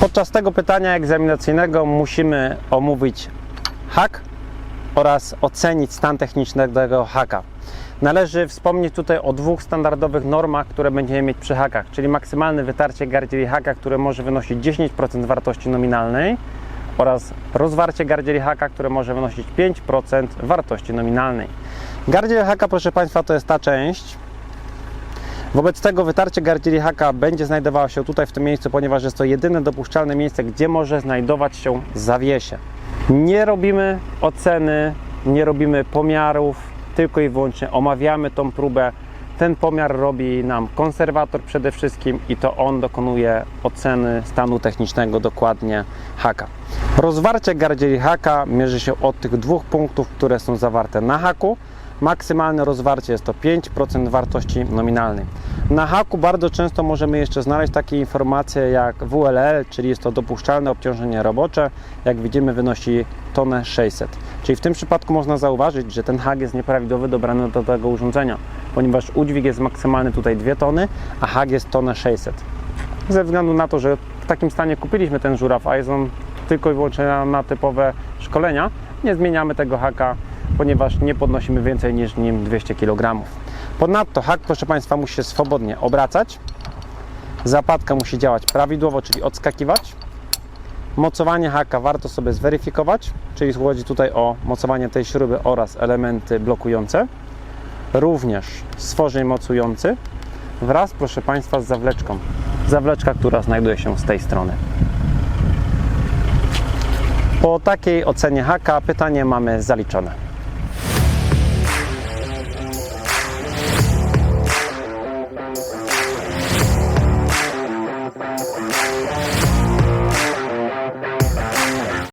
Podczas tego pytania egzaminacyjnego musimy omówić hak oraz ocenić stan techniczny tego haka. Należy wspomnieć tutaj o dwóch standardowych normach, które będziemy mieć przy hakach, czyli maksymalne wytarcie gardzieli haka, które może wynosić 10% wartości nominalnej oraz rozwarcie gardzieli haka, które może wynosić 5% wartości nominalnej. Gardziel haka, proszę Państwa, to jest ta część, Wobec tego wytarcie gardzieli haka będzie znajdowało się tutaj w tym miejscu, ponieważ jest to jedyne dopuszczalne miejsce, gdzie może znajdować się zawiesie. Nie robimy oceny, nie robimy pomiarów, tylko i wyłącznie omawiamy tą próbę. Ten pomiar robi nam konserwator przede wszystkim i to on dokonuje oceny stanu technicznego dokładnie haka. Rozwarcie gardzieli haka mierzy się od tych dwóch punktów, które są zawarte na haku. Maksymalne rozwarcie jest to 5% wartości nominalnej. Na haku bardzo często możemy jeszcze znaleźć takie informacje jak WLL, czyli jest to dopuszczalne obciążenie robocze. Jak widzimy wynosi tonę 600. Czyli w tym przypadku można zauważyć, że ten hak jest nieprawidłowy dobrany do tego urządzenia, ponieważ udźwig jest maksymalny tutaj 2 tony, a hak jest tonę 600. Ze względu na to, że w takim stanie kupiliśmy ten żuraw, a jest on tylko i wyłącznie na, typowe szkolenia, nie zmieniamy tego haka, ponieważ nie podnosimy więcej niż nim 200 kg. Ponadto hak, proszę Państwa, musi się swobodnie obracać. Zapadka musi działać prawidłowo, czyli odskakiwać. Mocowanie haka warto sobie zweryfikować, czyli chodzi tutaj o mocowanie tej śruby oraz elementy blokujące. Również stworzeń mocujący wraz, proszę Państwa, z zawleczką. Zawleczka, która znajduje się z tej strony. Po takiej ocenie haka pytanie mamy zaliczone.